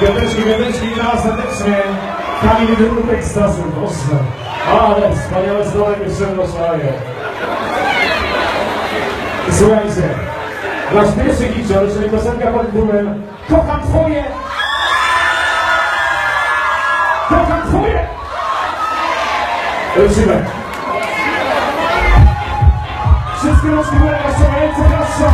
Piąteczki, piąteczki, witam serdecznie. Kamil Wyrób Ekstazy, proszę. Ale wspaniałe zdrowie jeszcze rozmawiają. Słuchajcie, nasz pierwszy hicior, czyli piosenka pod tytułem Kocham Twoje! Kocham Twoje! Lecimy. Wszystkie rozmowy, nasze ręce, proszę.